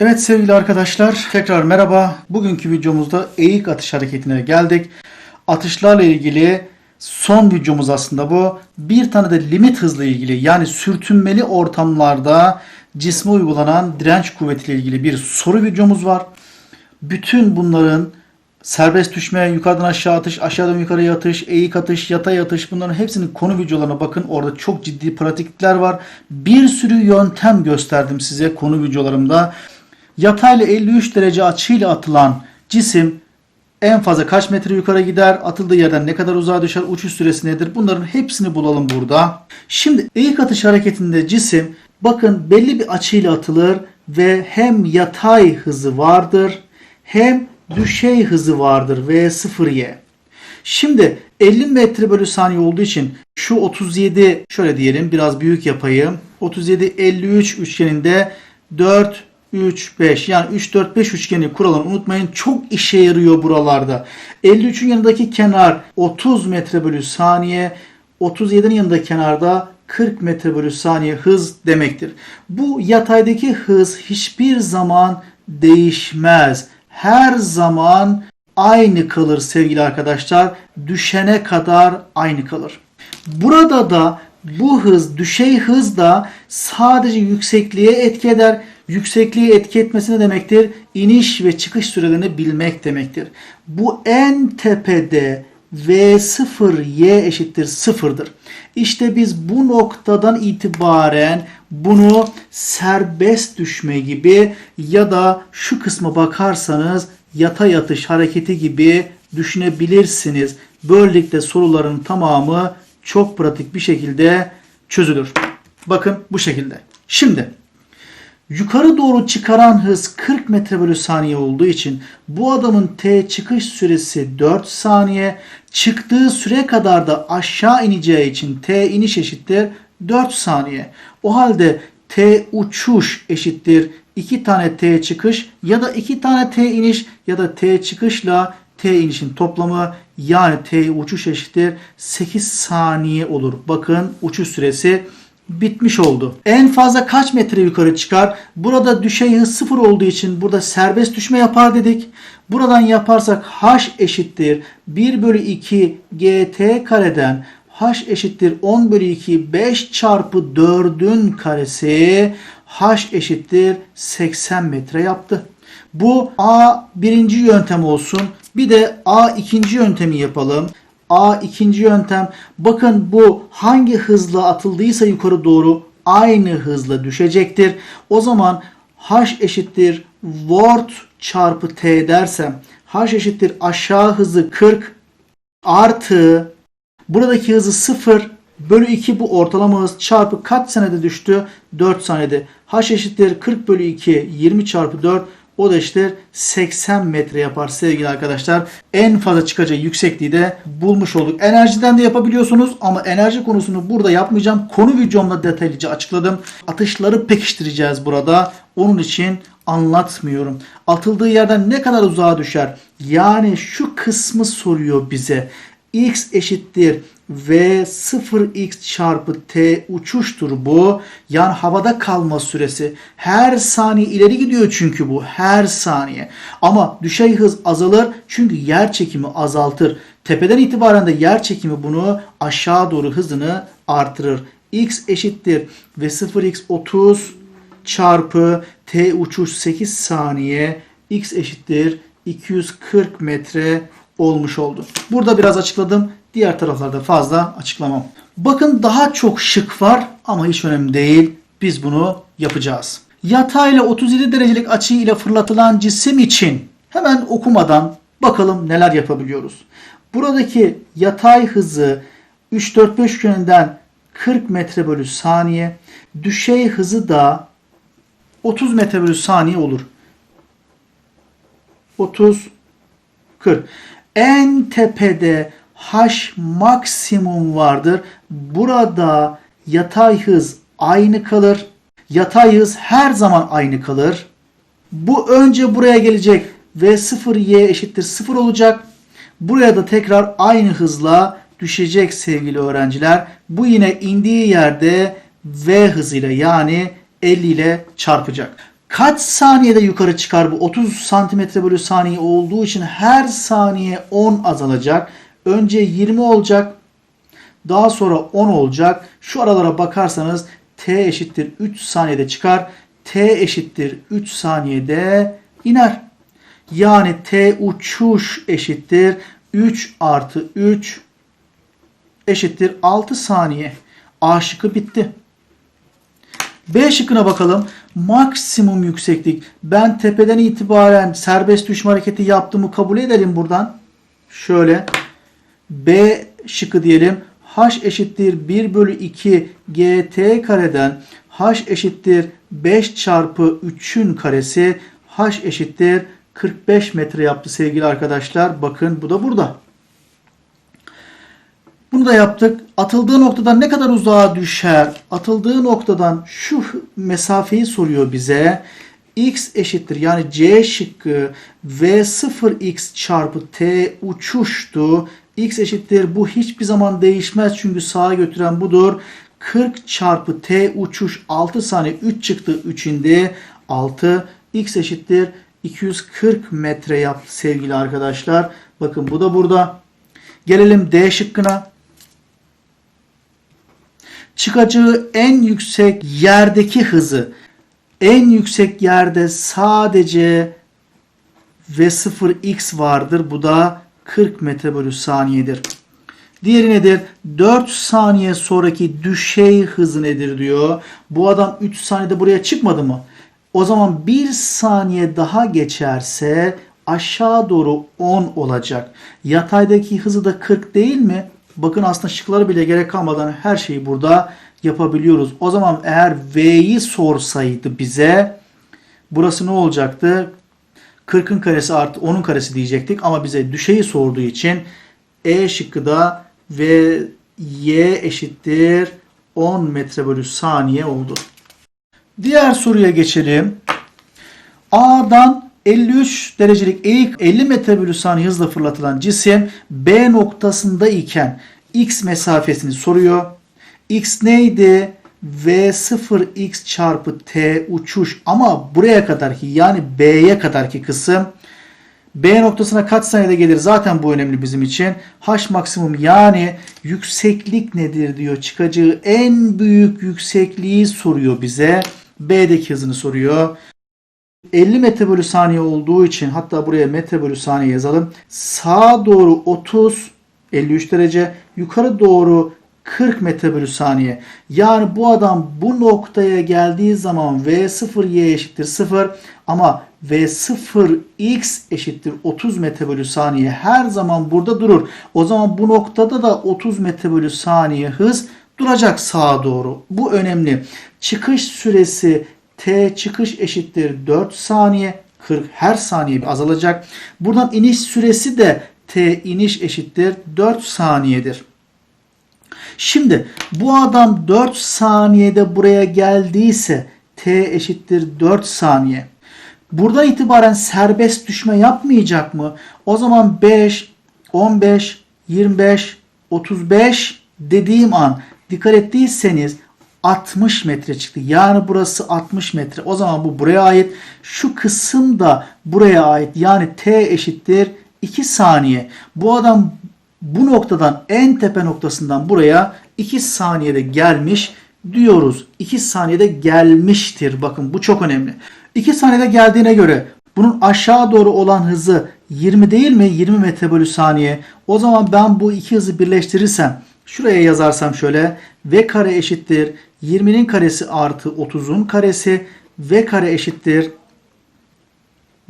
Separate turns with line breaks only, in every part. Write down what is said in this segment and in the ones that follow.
Evet sevgili arkadaşlar tekrar merhaba. Bugünkü videomuzda eğik atış hareketine geldik. Atışlarla ilgili son videomuz aslında bu. Bir tane de limit hızla ilgili yani sürtünmeli ortamlarda cisme uygulanan direnç kuvvetiyle ilgili bir soru videomuz var. Bütün bunların serbest düşme, yukarıdan aşağı atış, aşağıdan yukarıya atış, eğik atış, yatay atış bunların hepsinin konu videolarına bakın. Orada çok ciddi pratikler var. Bir sürü yöntem gösterdim size konu videolarımda. Yatayla 53 derece açıyla atılan cisim en fazla kaç metre yukarı gider? Atıldığı yerden ne kadar uzağa düşer? Uçuş süresi nedir? Bunların hepsini bulalım burada. Şimdi eğik atış hareketinde cisim bakın belli bir açıyla atılır ve hem yatay hızı vardır hem düşey hızı vardır V0y. Şimdi 50 metre bölü saniye olduğu için şu 37 şöyle diyelim biraz büyük yapayım. 37 53 üçgeninde 4 3 5 yani 3 4 5 üçgeni kuralını unutmayın. Çok işe yarıyor buralarda. 53'ün yanındaki kenar 30 metre bölü saniye. 37'nin yanındaki kenarda 40 metre bölü saniye hız demektir. Bu yataydaki hız hiçbir zaman değişmez. Her zaman aynı kalır sevgili arkadaşlar. Düşene kadar aynı kalır. Burada da bu hız, düşey hız da sadece yüksekliğe etki eder. Yüksekliğe etki etmesi ne demektir? İniş ve çıkış sürelerini bilmek demektir. Bu en tepede V0y eşittir sıfırdır. İşte biz bu noktadan itibaren bunu serbest düşme gibi ya da şu kısma bakarsanız yatay yatış hareketi gibi düşünebilirsiniz. Böylelikle soruların tamamı çok pratik bir şekilde çözülür. Bakın bu şekilde. Şimdi yukarı doğru çıkaran hız 40 metre bölü saniye olduğu için bu adamın T çıkış süresi 4 saniye. Çıktığı süre kadar da aşağı ineceği için T iniş eşittir 4 saniye. O halde T uçuş eşittir 2 tane T çıkış ya da 2 tane T iniş ya da T çıkışla T inişin toplamı yani T uçuş eşittir 8 saniye olur. Bakın uçuş süresi bitmiş oldu. En fazla kaç metre yukarı çıkar? Burada düşey hız sıfır olduğu için burada serbest düşme yapar dedik. Buradan yaparsak h eşittir 1 bölü 2 gt kareden h eşittir 10 bölü 2 5 çarpı 4'ün karesi h eşittir 80 metre yaptı. Bu A birinci yöntem olsun. Bir de A ikinci yöntemi yapalım. A ikinci yöntem. Bakın bu hangi hızla atıldıysa yukarı doğru aynı hızla düşecektir. O zaman H eşittir volt çarpı T dersem H eşittir aşağı hızı 40 artı buradaki hızı 0 bölü 2 bu ortalama hız çarpı kaç senede düştü? 4 saniyede. H eşittir 40 bölü 2 20 çarpı 4 o da işte 80 metre yapar sevgili arkadaşlar. En fazla çıkacağı yüksekliği de bulmuş olduk. Enerjiden de yapabiliyorsunuz ama enerji konusunu burada yapmayacağım. Konu videomda detaylıca açıkladım. Atışları pekiştireceğiz burada. Onun için anlatmıyorum. Atıldığı yerden ne kadar uzağa düşer? Yani şu kısmı soruyor bize. X eşittir v 0x çarpı t uçuştur bu. Yani havada kalma süresi. Her saniye ileri gidiyor çünkü bu. Her saniye. Ama düşey hız azalır çünkü yer çekimi azaltır. Tepeden itibaren de yer çekimi bunu aşağı doğru hızını artırır. x eşittir v 0x 30 çarpı t uçuş 8 saniye x eşittir 240 metre olmuş oldu. Burada biraz açıkladım. Diğer taraflarda fazla açıklamam. Bakın daha çok şık var ama hiç önemli değil. Biz bunu yapacağız. Yatayla 37 derecelik açı ile fırlatılan cisim için hemen okumadan bakalım neler yapabiliyoruz. Buradaki yatay hızı 3-4-5 yönünden 40 metre bölü saniye. Düşey hızı da 30 metre bölü saniye olur. 30 40. En tepede h maksimum vardır. Burada yatay hız aynı kalır. Yatay hız her zaman aynı kalır. Bu önce buraya gelecek ve 0 y eşittir 0 olacak. Buraya da tekrar aynı hızla düşecek sevgili öğrenciler. Bu yine indiği yerde v hızıyla yani 50 ile çarpacak. Kaç saniyede yukarı çıkar bu? 30 santimetre bölü saniye olduğu için her saniye 10 azalacak. Önce 20 olacak. Daha sonra 10 olacak. Şu aralara bakarsanız t eşittir 3 saniyede çıkar. t eşittir 3 saniyede iner. Yani t uçuş eşittir 3 artı 3 eşittir 6 saniye. A şıkkı bitti. B şıkkına bakalım. Maksimum yükseklik. Ben tepeden itibaren serbest düşme hareketi yaptığımı kabul edelim buradan. Şöyle. B şıkkı diyelim. H eşittir 1 bölü 2 gt kareden H eşittir 5 çarpı 3'ün karesi H eşittir 45 metre yaptı sevgili arkadaşlar. Bakın bu da burada. Bunu da yaptık. Atıldığı noktadan ne kadar uzağa düşer? Atıldığı noktadan şu mesafeyi soruyor bize. X eşittir yani C şıkkı V0x çarpı T uçuştu. X eşittir bu hiçbir zaman değişmez çünkü sağa götüren budur. 40 çarpı T uçuş 6 saniye 3 çıktı 3 indi 6 X eşittir 240 metre yaptı sevgili arkadaşlar. Bakın bu da burada. Gelelim D şıkkına. Çıkacağı en yüksek yerdeki hızı en yüksek yerde sadece V0x vardır. Bu da 40 metre bölü saniyedir. Diğeri nedir? 4 saniye sonraki düşey hızı nedir diyor. Bu adam 3 saniyede buraya çıkmadı mı? O zaman 1 saniye daha geçerse aşağı doğru 10 olacak. Yataydaki hızı da 40 değil mi? Bakın aslında şıkları bile gerek kalmadan her şeyi burada yapabiliyoruz. O zaman eğer V'yi sorsaydı bize burası ne olacaktı? 40'ın karesi artı 10'un karesi diyecektik ama bize düşeyi sorduğu için E şıkkı da ve Y eşittir 10 metre bölü saniye oldu. Diğer soruya geçelim. A'dan 53 derecelik eğik 50 metre bölü saniye hızla fırlatılan cisim B noktasında iken x mesafesini soruyor. x neydi? V0x çarpı t uçuş ama buraya kadarki yani B'ye kadarki kısım B noktasına kaç saniyede gelir zaten bu önemli bizim için. H maksimum yani yükseklik nedir diyor. Çıkacağı en büyük yüksekliği soruyor bize. B'deki hızını soruyor. 50 metre bölü saniye olduğu için hatta buraya metre bölü saniye yazalım. Sağa doğru 30 53 derece yukarı doğru 40 metre bölü saniye. Yani bu adam bu noktaya geldiği zaman V0y eşittir 0 ama V0x eşittir 30 metre bölü saniye her zaman burada durur. O zaman bu noktada da 30 metre bölü saniye hız duracak sağa doğru. Bu önemli. Çıkış süresi T çıkış eşittir 4 saniye. 40 her saniye bir azalacak. Buradan iniş süresi de T iniş eşittir 4 saniyedir. Şimdi bu adam 4 saniyede buraya geldiyse T eşittir 4 saniye. Buradan itibaren serbest düşme yapmayacak mı? O zaman 5, 15, 25, 35 dediğim an dikkat ettiyseniz 60 metre çıktı. Yani burası 60 metre. O zaman bu buraya ait. Şu kısım da buraya ait. Yani T eşittir 2 saniye. Bu adam bu noktadan en tepe noktasından buraya 2 saniyede gelmiş diyoruz. 2 saniyede gelmiştir. Bakın bu çok önemli. 2 saniyede geldiğine göre bunun aşağı doğru olan hızı 20 değil mi? 20 metre bölü saniye. O zaman ben bu iki hızı birleştirirsem şuraya yazarsam şöyle v kare eşittir 20'nin karesi artı 30'un karesi v kare eşittir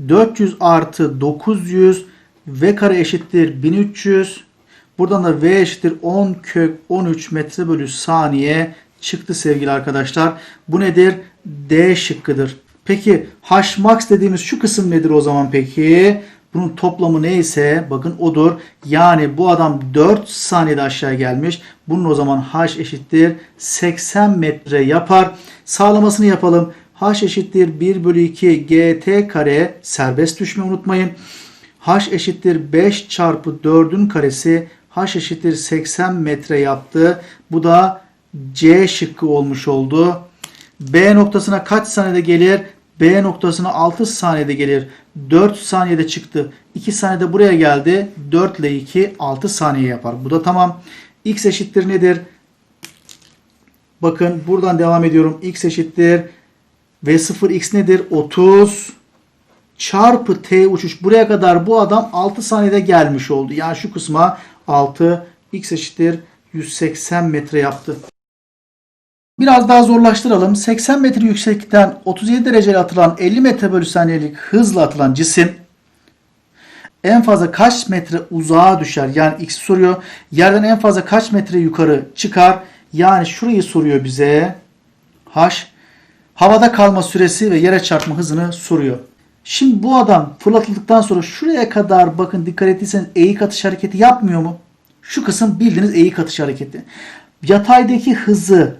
400 artı 900 v kare eşittir 1300 buradan da v eşittir 10 kök 13 metre bölü saniye çıktı sevgili arkadaşlar. Bu nedir? D şıkkıdır. Peki H max dediğimiz şu kısım nedir o zaman peki? Bunun toplamı neyse bakın odur. Yani bu adam 4 saniyede aşağı gelmiş. Bunun o zaman H eşittir 80 metre yapar. Sağlamasını yapalım. H eşittir 1 bölü 2 gt kare serbest düşme unutmayın. H eşittir 5 çarpı 4'ün karesi H eşittir 80 metre yaptı. Bu da C şıkkı olmuş oldu. B noktasına kaç saniyede gelir? B noktasına 6 saniyede gelir. 4 saniyede çıktı. 2 saniyede buraya geldi. 4 ile 2 6 saniye yapar. Bu da tamam. X eşittir nedir? Bakın buradan devam ediyorum. X eşittir. V0 X nedir? 30 çarpı T uçuş. Buraya kadar bu adam 6 saniyede gelmiş oldu. Yani şu kısma 6 X eşittir 180 metre yaptı. Biraz daha zorlaştıralım. 80 metre yükseklikten 37 dereceyle atılan 50 metre bölü saniyelik hızla atılan cisim en fazla kaç metre uzağa düşer? Yani X soruyor. Yerden en fazla kaç metre yukarı çıkar? Yani şurayı soruyor bize. H. Havada kalma süresi ve yere çarpma hızını soruyor. Şimdi bu adam fırlatıldıktan sonra şuraya kadar bakın dikkat ettiyseniz eğik atış hareketi yapmıyor mu? Şu kısım bildiğiniz eğik atış hareketi. Yataydaki hızı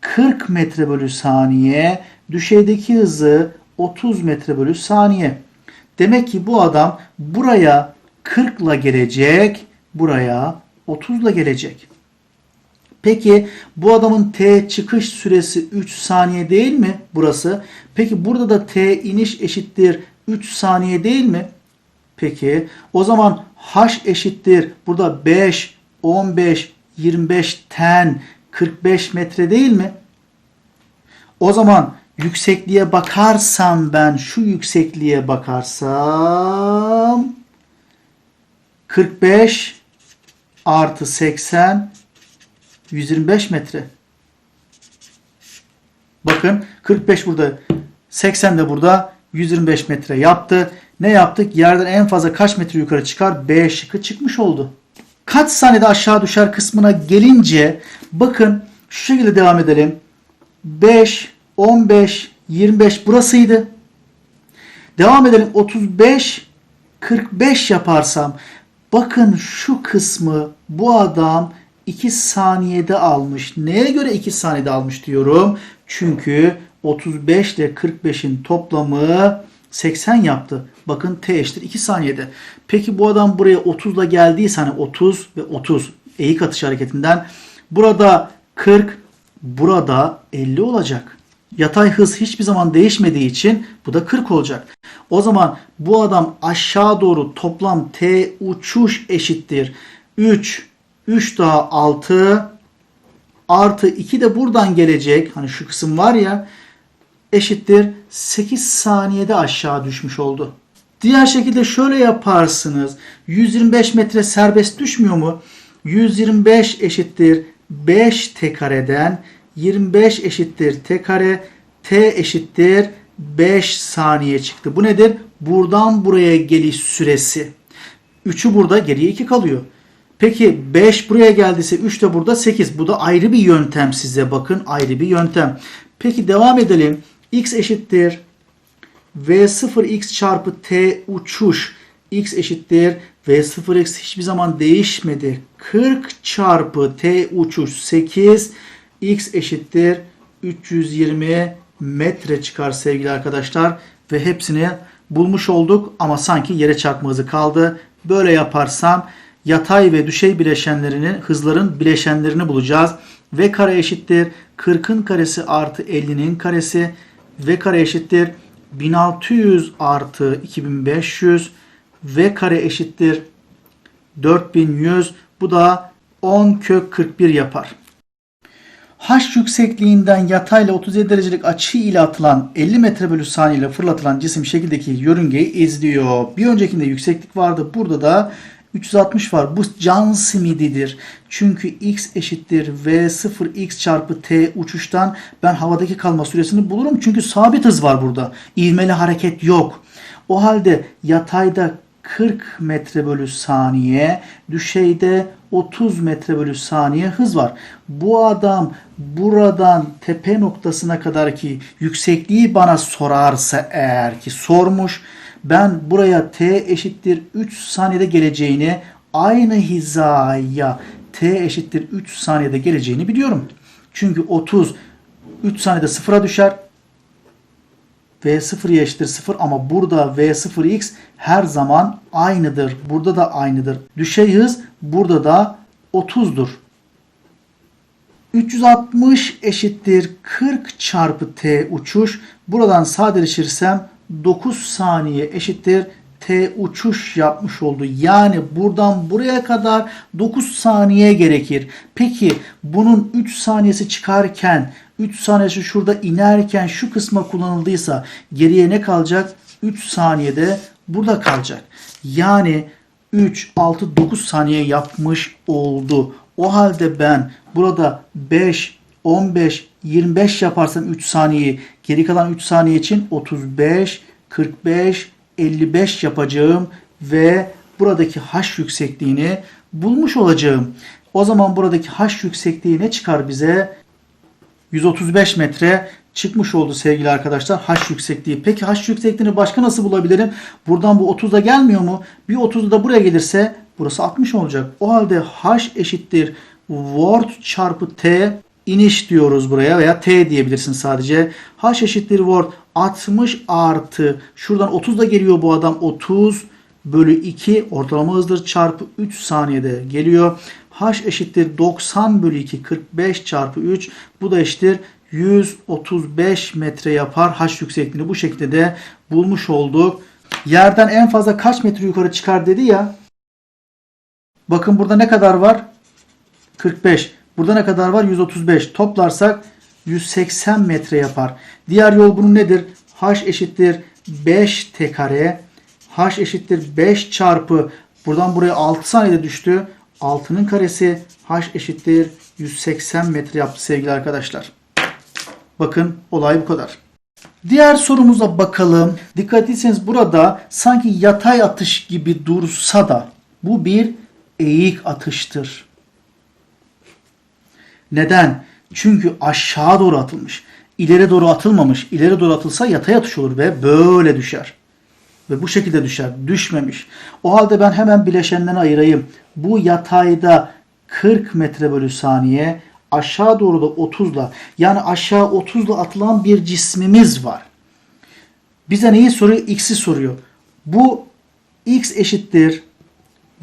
40 metre bölü saniye, düşeydeki hızı 30 metre bölü saniye. Demek ki bu adam buraya 40 ile gelecek, buraya 30 ile gelecek. Peki bu adamın T çıkış süresi 3 saniye değil mi burası? Peki burada da T iniş eşittir 3 saniye değil mi? Peki o zaman H eşittir burada 5, 15, 25 ten 45 metre değil mi? O zaman yüksekliğe bakarsam ben şu yüksekliğe bakarsam 45 artı 80 125 metre. Bakın 45 burada 80 de burada 125 metre yaptı. Ne yaptık? Yerden en fazla kaç metre yukarı çıkar? B şıkkı çıkmış oldu. Kaç saniyede aşağı düşer kısmına gelince bakın şu şekilde devam edelim. 5, 15, 25 burasıydı. Devam edelim 35, 45 yaparsam bakın şu kısmı bu adam 2 saniyede almış. Neye göre 2 saniyede almış diyorum? Çünkü 35 ile 45'in toplamı 80 yaptı. Bakın t eşittir 2 saniyede. Peki bu adam buraya 30 ile geldiyse hani 30 ve 30 eğik atış hareketinden burada 40 burada 50 olacak. Yatay hız hiçbir zaman değişmediği için bu da 40 olacak. O zaman bu adam aşağı doğru toplam t uçuş eşittir. 3 3 daha 6 artı 2 de buradan gelecek. Hani şu kısım var ya eşittir 8 saniyede aşağı düşmüş oldu. Diğer şekilde şöyle yaparsınız. 125 metre serbest düşmüyor mu? 125 eşittir 5 t kareden 25 eşittir t kare t eşittir 5 saniye çıktı. Bu nedir? Buradan buraya geliş süresi. 3'ü burada geriye 2 kalıyor. Peki 5 buraya geldiyse 3 de burada 8. Bu da ayrı bir yöntem size bakın ayrı bir yöntem. Peki devam edelim. X eşittir v0x çarpı t uçuş x eşittir v0x hiçbir zaman değişmedi. 40 çarpı t uçuş 8 x eşittir 320 metre çıkar sevgili arkadaşlar ve hepsini bulmuş olduk ama sanki yere çarpma kaldı. Böyle yaparsam yatay ve düşey bileşenlerinin hızların bileşenlerini bulacağız. V kare eşittir 40'ın karesi artı 50'nin karesi. V kare eşittir 1600 artı 2500. V kare eşittir 4100. Bu da 10 kök 41 yapar. H yüksekliğinden yatayla 37 derecelik açı ile atılan 50 metre bölü saniye ile fırlatılan cisim şekildeki yörüngeyi izliyor. Bir öncekinde yükseklik vardı. Burada da 360 var. Bu can simididir. Çünkü x eşittir v0x çarpı t uçuştan ben havadaki kalma süresini bulurum. Çünkü sabit hız var burada. İvmeli hareket yok. O halde yatayda 40 metre bölü saniye, düşeyde 30 metre bölü saniye hız var. Bu adam buradan tepe noktasına kadar ki yüksekliği bana sorarsa eğer ki sormuş ben buraya t eşittir 3 saniyede geleceğini aynı hizaya t eşittir 3 saniyede geleceğini biliyorum. Çünkü 30 3 saniyede sıfıra düşer. V0 eşittir 0 ama burada V0x her zaman aynıdır. Burada da aynıdır. Düşey hız burada da 30'dur. 360 eşittir 40 çarpı t uçuş. Buradan sadeleşirsem 9 saniye eşittir T uçuş yapmış oldu. Yani buradan buraya kadar 9 saniye gerekir. Peki bunun 3 saniyesi çıkarken 3 saniyesi şurada inerken şu kısma kullanıldıysa geriye ne kalacak? 3 saniyede burada kalacak. Yani 3, 6, 9 saniye yapmış oldu. O halde ben burada 5, 15, 25 yaparsam 3 saniyeyi geri kalan 3 saniye için 35, 45, 55 yapacağım ve buradaki h yüksekliğini bulmuş olacağım. O zaman buradaki h yüksekliği ne çıkar bize? 135 metre çıkmış oldu sevgili arkadaşlar h yüksekliği. Peki h yüksekliğini başka nasıl bulabilirim? Buradan bu 30 da gelmiyor mu? Bir 30 da buraya gelirse burası 60 olacak. O halde h eşittir word çarpı t iniş diyoruz buraya veya t diyebilirsin sadece. h eşittir word 60 artı şuradan 30 da geliyor bu adam 30 bölü 2 ortalama hızdır çarpı 3 saniyede geliyor. h eşittir 90 bölü 2 45 çarpı 3 bu da eşittir 135 metre yapar h yüksekliğini bu şekilde de bulmuş olduk. Yerden en fazla kaç metre yukarı çıkar dedi ya. Bakın burada ne kadar var? 45. Burada ne kadar var? 135. Toplarsak 180 metre yapar. Diğer yol bunun nedir? h eşittir 5 t kare. h eşittir 5 çarpı buradan buraya 6 saniyede düştü. 6'nın karesi h eşittir 180 metre yaptı sevgili arkadaşlar. Bakın olay bu kadar. Diğer sorumuza bakalım. Dikkat etseniz burada sanki yatay atış gibi dursa da bu bir eğik atıştır. Neden? Çünkü aşağı doğru atılmış. İleri doğru atılmamış. İleri doğru atılsa yatay atış olur ve böyle düşer. Ve bu şekilde düşer. Düşmemiş. O halde ben hemen bileşenlerini ayırayım. Bu yatayda 40 metre bölü saniye aşağı doğru da 30'la yani aşağı 30'la atılan bir cismimiz var. Bize neyi soruyor? X'i soruyor. Bu X eşittir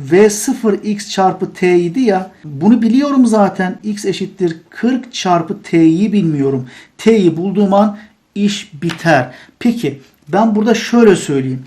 V0x çarpı t idi ya. Bunu biliyorum zaten. X eşittir 40 çarpı t'yi bilmiyorum. T'yi bulduğum an iş biter. Peki ben burada şöyle söyleyeyim.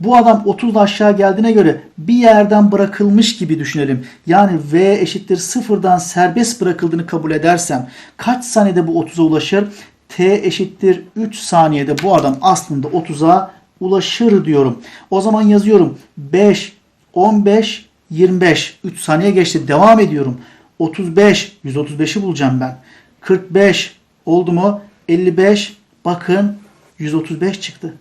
Bu adam 30 aşağı geldiğine göre bir yerden bırakılmış gibi düşünelim. Yani V eşittir sıfırdan serbest bırakıldığını kabul edersem kaç saniyede bu 30'a ulaşır? T eşittir 3 saniyede bu adam aslında 30'a ulaşır diyorum. O zaman yazıyorum 5, 15, 25. 3 saniye geçti. Devam ediyorum. 35, 135'i bulacağım ben. 45 oldu mu? 55 bakın 135 çıktı.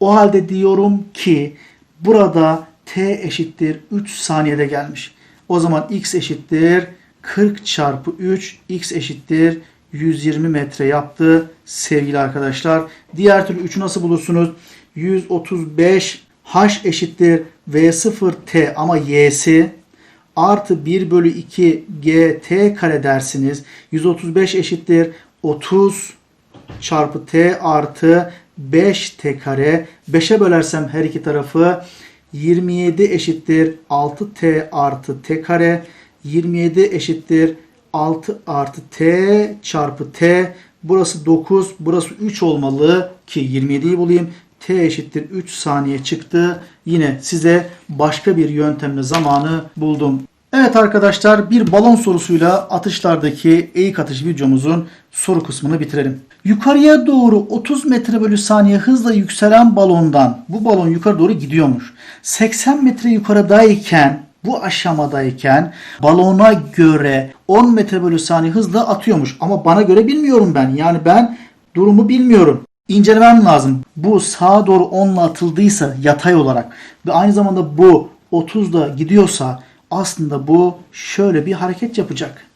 O halde diyorum ki burada t eşittir 3 saniyede gelmiş. O zaman x eşittir 40 çarpı 3 x eşittir 120 metre yaptı sevgili arkadaşlar. Diğer türlü 3'ü nasıl bulursunuz? 135 h eşittir v0t ama y'si artı 1 bölü 2 gt kare dersiniz. 135 eşittir 30 çarpı t artı 5 t kare. 5'e bölersem her iki tarafı 27 eşittir 6 t artı t kare. 27 eşittir 6 artı t çarpı t. Burası 9, burası 3 olmalı ki 27'yi bulayım. T eşittir 3 saniye çıktı. Yine size başka bir yöntemle zamanı buldum. Evet arkadaşlar bir balon sorusuyla atışlardaki eğik atış videomuzun soru kısmını bitirelim. Yukarıya doğru 30 metre bölü saniye hızla yükselen balondan bu balon yukarı doğru gidiyormuş. 80 metre yukarıdayken bu aşamadayken balona göre 10 metre bölü saniye hızla atıyormuş. Ama bana göre bilmiyorum ben. Yani ben durumu bilmiyorum incelemem lazım. Bu sağa doğru 10'la atıldıysa yatay olarak ve aynı zamanda bu 30'da gidiyorsa aslında bu şöyle bir hareket yapacak.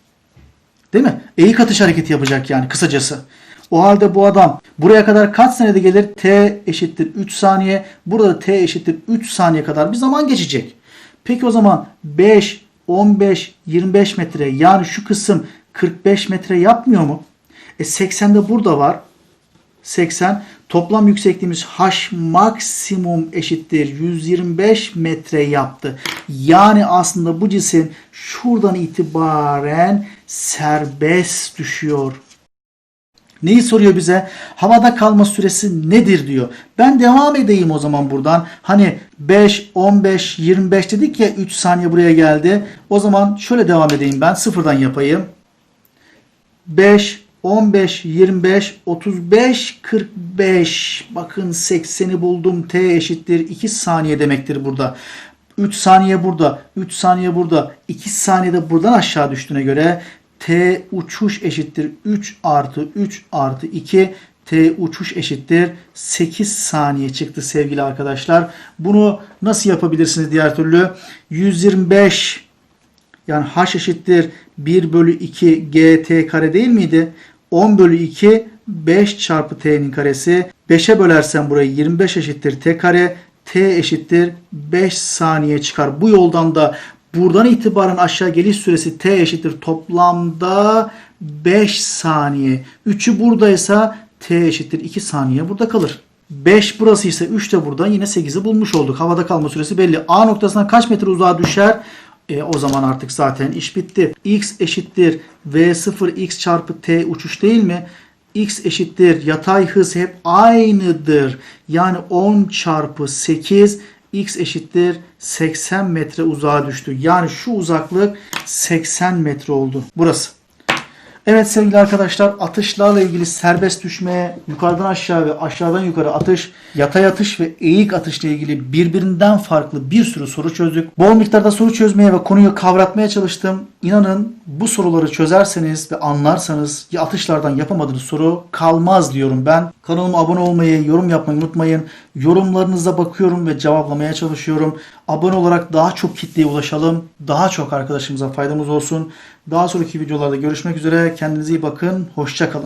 Değil mi? Eğik atış hareketi yapacak yani kısacası. O halde bu adam buraya kadar kaç saniyede gelir? T eşittir 3 saniye. Burada T eşittir 3 saniye kadar bir zaman geçecek. Peki o zaman 5, 15, 25 metre yani şu kısım 45 metre yapmıyor mu? E 80 de burada var. 80 toplam yüksekliğimiz h maksimum eşittir 125 metre yaptı. Yani aslında bu cisim şuradan itibaren serbest düşüyor. Neyi soruyor bize? Havada kalma süresi nedir diyor. Ben devam edeyim o zaman buradan. Hani 5, 15, 25 dedik ya 3 saniye buraya geldi. O zaman şöyle devam edeyim ben. Sıfırdan yapayım. 5, 15, 25, 35, 45. Bakın 80'i buldum. T eşittir 2 saniye demektir burada. 3 saniye burada, 3 saniye burada, 2 saniyede buradan aşağı düştüğüne göre T uçuş eşittir 3 artı 3 artı 2 T uçuş eşittir 8 saniye çıktı sevgili arkadaşlar. Bunu nasıl yapabilirsiniz diğer türlü? 125 yani h eşittir 1 bölü 2 gt kare değil miydi? 10 bölü 2 5 çarpı t'nin karesi. 5'e bölersen burayı 25 eşittir t kare. t eşittir 5 saniye çıkar. Bu yoldan da buradan itibaren aşağı geliş süresi t eşittir toplamda 5 saniye. 3'ü buradaysa t eşittir 2 saniye burada kalır. 5 burası ise 3 de buradan yine 8'i bulmuş olduk. Havada kalma süresi belli. A noktasına kaç metre uzağa düşer? E, o zaman artık zaten iş bitti. X eşittir V0 X çarpı T uçuş değil mi? X eşittir yatay hız hep aynıdır. Yani 10 çarpı 8 X eşittir 80 metre uzağa düştü. Yani şu uzaklık 80 metre oldu. Burası. Evet sevgili arkadaşlar atışlarla ilgili serbest düşme, yukarıdan aşağı ve aşağıdan yukarı atış, yatay atış ve eğik atışla ilgili birbirinden farklı bir sürü soru çözdük. Bol miktarda soru çözmeye ve konuyu kavratmaya çalıştım. İnanın bu soruları çözerseniz ve anlarsanız ya atışlardan yapamadığınız soru kalmaz diyorum ben. Kanalıma abone olmayı, yorum yapmayı unutmayın. Yorumlarınıza bakıyorum ve cevaplamaya çalışıyorum. Abone olarak daha çok kitleye ulaşalım. Daha çok arkadaşımıza faydamız olsun. Daha sonraki videolarda görüşmek üzere. Kendinize iyi bakın. Hoşçakalın.